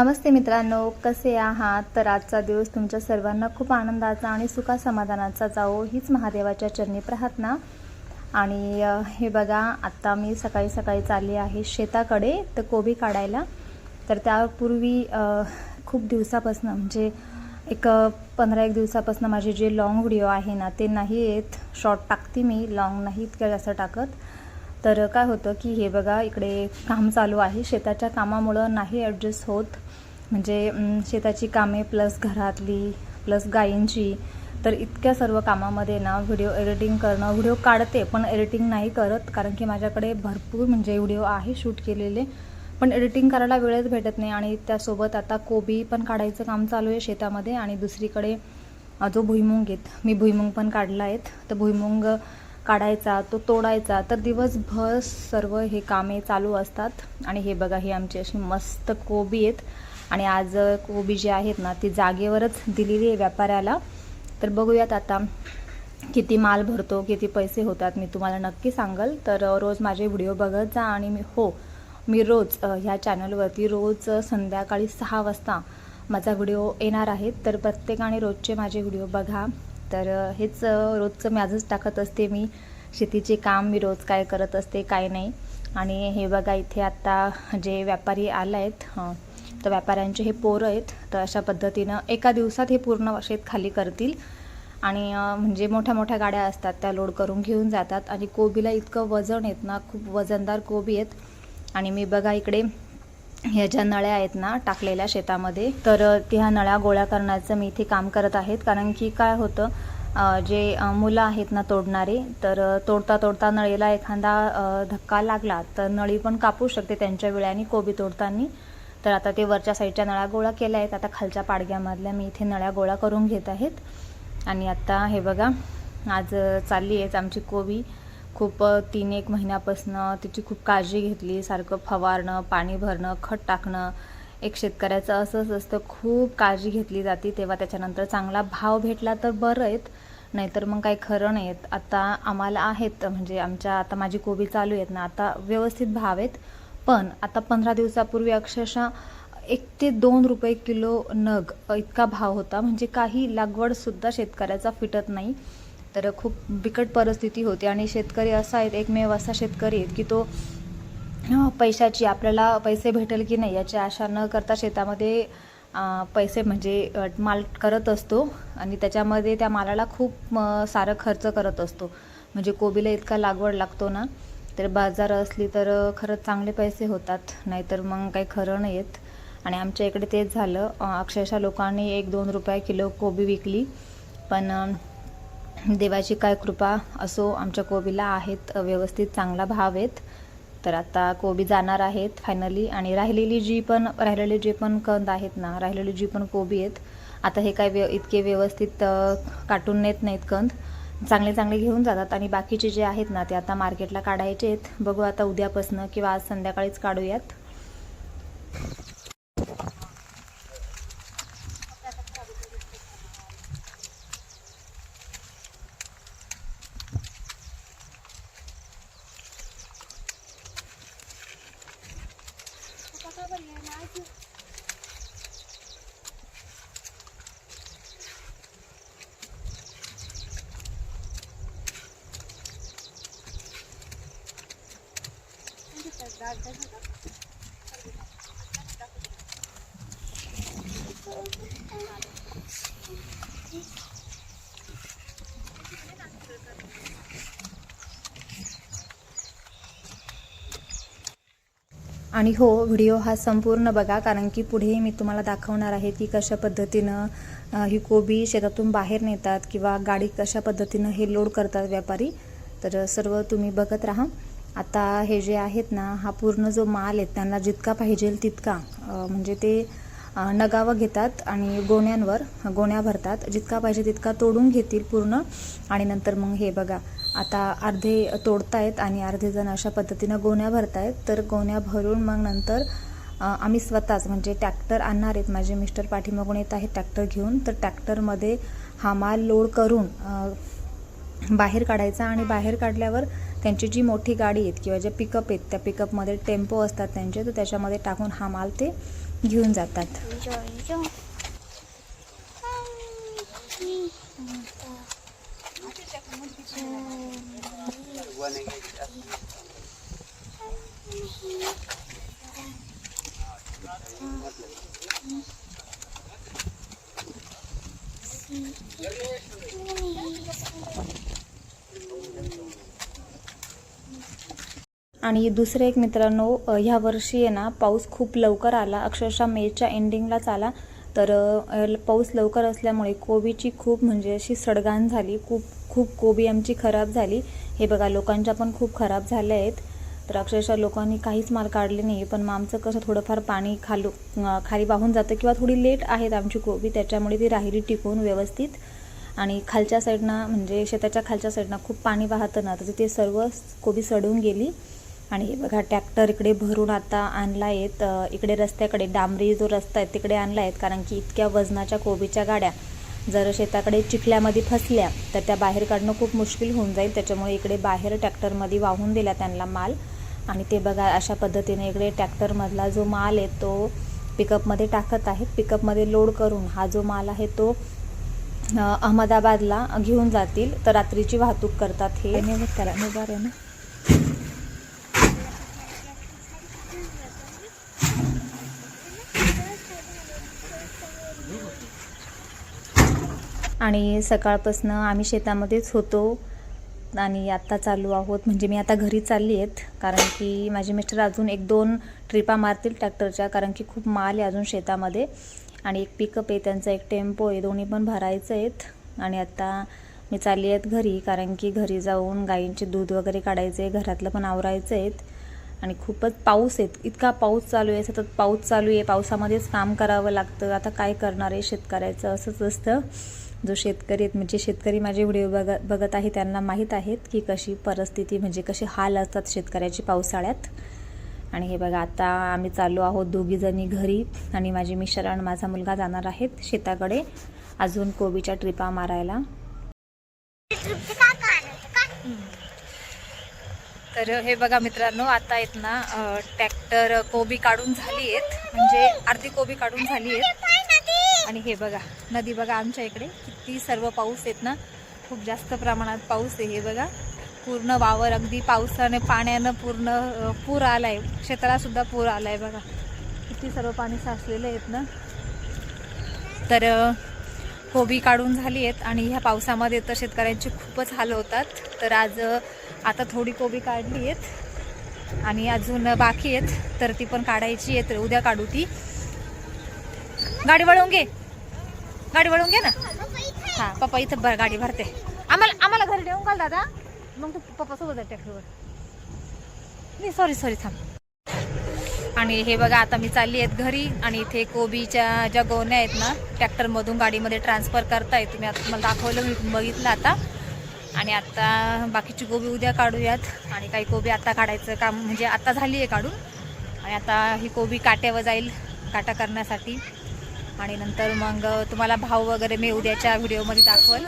नमस्ते मित्रांनो कसे आहात? तर आजचा दिवस तुमच्या सर्वांना खूप आनंदाचा आणि सुखा समाधानाचा जावो हीच महादेवाच्या चरणी प्रार्थना. आणि हे बघा आत्ता मी सकाळी सकाळी चालली आहे शेताकडे तर कोबी काढायला. तर त्यापूर्वी खूप दिवसापासनं म्हणजे एक पंधरा एक दिवसापासून माझे जे लॉंग व्हिडिओ आहे ना ते नाही येत. शॉर्ट टाकते मी लॉंग नाही इतकं जास्त टाकत. तर काय होतं की हे बघा इकडे काम चालू आहे. शेताच्या कामामुळं नाही ॲडजस्ट होत. म्हणजे शेताची कामे प्लस घरातली प्लस गायींची. तर इतक्या सर्व कामामध्ये ना व्हिडिओ एडिटिंग करणं व्हिडिओ काढते पण एडिटिंग नाही करत. कारण की माझ्याकडे भरपूर म्हणजे व्हिडिओ आहे शूट केलेले. पण एडिटिंग करायला वेळच भेटत नाही आणि त्यासोबत आता कोबी पण काढायचं काम चालू आहे शेतामध्ये. आणि दुसरीकडे जो भुईमुंग आहेत मी भुईमुंग पण काढला आहेत. तर भुईमुंग काढायचा तो तोडायचा. तर दिवसभर सर्व हे कामे चालू असतात. आणि हे बघा ही आमची अशी मस्त कोबी आहेत. आणि आज कोबी जी आहेत ना ती जागेवरच दिलेली आहे व्यापाऱ्याला. तर बघूयात आता किती माल भरतो किती पैसे होतात मी तुम्हाला नक्की सांगल. तर रोज माझे व्हिडिओ बघत जा आणि मी हो मी रोज ह्या चॅनलवरती रोज संध्याकाळी सहा वाजता माझा व्हिडिओ येणार आहे. तर प्रत्येकाने रोजचे माझे व्हिडिओ बघा. तर हेच रोजचं माझंच टाकत असते मी. शेतीचे काम मी रोज काय करत असते काय नाही. आणि हे बघा इथे आत्ता जे व्यापारी आला आहेत तर व्यापाऱ्यांचे हे पोरं आहेत. तर अशा पद्धतीनं एका दिवसात हे पूर्ण शेत खाली करतील. आणि म्हणजे मोठ्या मोठ्या गाड्या असतात त्या लोड करून घेऊन जातात. आणि कोबीला इतकं वजन आहेत ना खूप वजनदार कोबी आहेत. आणि मी बघा इकडे ह्या ज्या नळ्या आहेत ना टाकलेल्या शेतामध्ये तर त्या नळ्या गोळ्या करण्याचं मी इथे काम करत आहेत. कारण की काय होतं जे मुलं आहेत ना तोडणारे तर तोडता तोडता नळीला एखादा धक्का लागला तर नळी पण कापू शकते त्यांच्या वेळाने कोबी तोडताना. तर आता ते वरच्या साईडच्या नळ्या गोळा केल्या आहेत. आता खालच्या पाडग्यामधल्या मी इथे नळ्या गोळा करून घेत आहेत. आणि आता हे बघा आज चालली आहेच आमची कोबी. खूप तीन एक महिन्यापासनं तिची खूप काळजी घेतली. सारखं फवारणं पाणी भरणं खत टाकणं. एक शेतकऱ्याचं असंच असतं खूप काळजी घेतली जाते. तेव्हा त्याच्यानंतर चांगला भाव भेटला तर बरं आहेत. नाहीतर मग काही खरं नाही आहेत. आता आम्हाला आहेत म्हणजे आमच्या आता माझी कोबी चालू आहेत ना आता व्यवस्थित भाव आहेत. पण आता पंधरा दिवसापूर्वी अक्षरशः एक ते दोन रुपये किलो नग इतका भाव होता. म्हणजे काही लागवडसुद्धा शेतकऱ्याचा फिटत नाही. तर खूप बिकट परिस्थिती होती आणि शेतकरी असा आहेत एकमेव असा शेतकरी आहेत की तो पैशाची आपल्याला पैसे भेटेल की नाही याची आशा न करता शेतामध्ये पैसे म्हणजे माल करत असतो आणि त्याच्यामध्ये त्या मालाला खूप सारं खर्च करत असतो. म्हणजे कोबीला इतका लागवड लागतो ना तर बाजार असली तर खरंच चांगले पैसे होतात नाहीतर मग काही खरं नाही येत. आणि आमच्या इकडे तेच झालं. अक्षरशः लोकांनी एक दोन रुपये किलो कोबी विकली. पण देवाची काय कृपा असो आमच्या कोबीला आहेत व्यवस्थित चांगला भाव आहेत. तर आता कोबी जाणार आहेत फायनली आणि राहिलेली जी पण राहिलेले जे पण कंद आहेत ना राहिलेली जी पण कोबी आहेत आता हे काय व्य इतके व्यवस्थित काटून नेत नाहीत कंद. चांगले चांगले घेऊन जातात. आणि बाकीचे जे आहेत ना ते आता मार्केटला काढायचे आहेत. बघू आता उद्यापासनं किंवा आज संध्याकाळीच काढूयात. आणि हो व्हिडिओ हा संपूर्ण बघा कारण की पुढे मी तुम्हाला दाखवणार आहे की कशा पद्धतीनं ही कोबी शेतातून बाहेर नेतात किंवा गाडी कशा पद्धतीनं हे लोड करतात व्यापारी. तर सर्व तुम्ही बघत राहा. आता हे जे आहेत ना हा पूर्ण जो माल आहे त्यांना जितका पाहिजे तितका म्हणजे ते नगावं घेतात आणि गोण्यांवर गोण्या भरतात. जितका पाहिजे तितका तोडून घेतील पूर्ण. आणि नंतर मग हे बघा आता अर्धे तोडतायत आणि अर्धे जण अशा पद्धतीनं गोण्या भरतायत. तर गोण्या भरून मग नंतर आम्ही स्वतःच म्हणजे ट्रॅक्टर आणणार आहेत. माझे मिस्टर पाठीमागून येत आहेत ट्रॅक्टर घेऊन. तर ट्रॅक्टरमध्ये हा माल लोड करून बाहेर काढायचा आणि बाहेर काढल्यावर त्यांची जी मोठी गाडी आहेत किंवा ज्या पिकअप आहेत त्या पिकअपमध्ये टेम्पो असतात त्यांचे तर त्याच्यामध्ये टाकून हा माल ते घेऊन जातात. जो जो आणि दुसरे एक मित्रांनो ह्या वर्षी आहे ना पाऊस खूप लवकर आला. अक्षरशः मेच्या एंडिंगलाच आला. तर पाऊस लवकर असल्यामुळे कोबीची खूप म्हणजे अशी सडगाण झाली. खूप खूप कोबी आमची खराब झाली. हे बघा लोकांच्या पण खूप खराब झाल्या आहेत तर अक्षरशः लोकांनी काहीच माल काढले नाही. पण मग आमचं कसं थोडंफार पाणी खालू खाली वाहून जातं किंवा थोडी लेट आहेत आमची कोबी त्याच्यामुळे ती राहिली टिकून व्यवस्थित. आणि खालच्या साईडनं म्हणजे शेताच्या खालच्या साईडनं खूप पाणी वाहतं ना तर तिथे सर्व कोबी सडून गेली. आणि हे बघा ट्रॅक्टर इकडे भरून आता आणला आहेत इकडे रस्त्याकडे डांबरी जो रस्ता आहे तिकडे आणला आहेत कारण की इतक्या वजनाच्या कोबीच्या गाड्या जर शेताकडे चिखल्यामध्ये फसल्या तर त्या बाहेर काढणं खूप मुश्किल होऊन जाईल. त्याच्यामुळे इकडे बाहेर ट्रॅक्टरमध्ये वाहून दिला त्यांना माल. आणि ते बघा अशा पद्धतीने इकडे ट्रॅक्टरमधला जो माल आहे तो पिकअपमध्ये टाकत आहेत. पिकअपमध्ये लोड करून हा जो माल आहे तो अहमदाबादला घेऊन जातील. तर रात्रीची वाहतूक करतात. हे त्याला निभार आहे ना? आणि सकाळपासनं आम्ही शेतामध्येच होतो आणि आत्ता चालू आहोत. म्हणजे मी आता घरी चालली आहेत कारण की माझे मिस्टर अजून एक दोन ट्रिपा मारतील ट्रॅक्टरच्या कारण की खूप माल आहे अजून शेतामध्ये. आणि एक पिकअप आहे त्यांचा एक टेम्पो आहे दोन्ही पण भरायचं आहेत. आणि आत्ता मी चालली आहेत घरी कारण की घरी जाऊन गाईंचे दूध वगैरे काढायचे घरातलं पण आवरायचं आहेत. आणि खूपच पाऊस आहेत. इतका पाऊस चालू आहे सतत पाऊस चालू आहे. पावसामध्येच काम करावं लागतं. आता काय करणार आहे शेतकऱ्याचं? असंच असतं. जो शेतकरी आहेत म्हणजे शेतकरी माझे व्हिडिओ बघ बघत आहे त्यांना माहीत आहेत की कशी परिस्थिती म्हणजे कशी हाल असतात शेतकऱ्याची पावसाळ्यात. आणि हे बघा आता आम्ही चाललो आहोत दोघीजणी घरी आणि माझी मिश्र आणि माझा मुलगा जाणार आहेत शेताकडे अजून कोबीच्या ट्रिपा मारायला. तर हे बघा मित्रांनो आता आहेत ना ट्रॅक्टर कोबी काढून झाली आहेत. म्हणजे अर्धी कोबी काढून झाली आहेत. आणि हे बघा नदी बघा आमच्या इकडे. किती सर्व पाऊस येत ना. खूप जास्त प्रमाणात पाऊस आहे. हे बघा पूर्ण वावर अगदी पावसाने पाण्यानं पूर्ण पूर आलाय. क्षेत्राला सुद्धा पूर आलाय बघा. किती सर्व पाणी साचलेलं आहेत ना. तर कोबी काढून झाली आहेत आणि ह्या पावसामध्ये तर शेतकऱ्यांचे खूपच हाल होतात. तर आज आता थोडी कोबी काढली आहेत आणि अजून बाकी आहेत. तर ती पण काढायची आहेत. उद्या काढू ती. गाडी वळवून घे. गाडी वळवून घे ना. हा पप्पा इथं बर गाडी भरते. आम्हाला आम्हाला घरी नेऊन घाल दादा. मग तू पप्पा सोबत आहे ट्रॅक्टरवर. नाही सॉरी सॉरी थांब. आणि हे बघा आता मी चालली आहेत घरी आणि इथे कोबीच्या ज्या गोण्या आहेत ना ट्रॅक्टरमधून गाडीमध्ये ट्रान्सफर करताय. तुम्ही आता तुम्हाला दाखवलं मी बघितलं आता. आणि आता बाकीची कोबी उद्या काढूयात. आणि काही कोबी आता काढायचं काम म्हणजे आता झाली आहे काढून. आणि आता ही कोबी काट्यावर जाईल काटा करण्यासाठी. आणि नंतर मग तुम्हाला भाव वगैरे मी उद्याच्या व्हिडिओमध्ये दाखवल.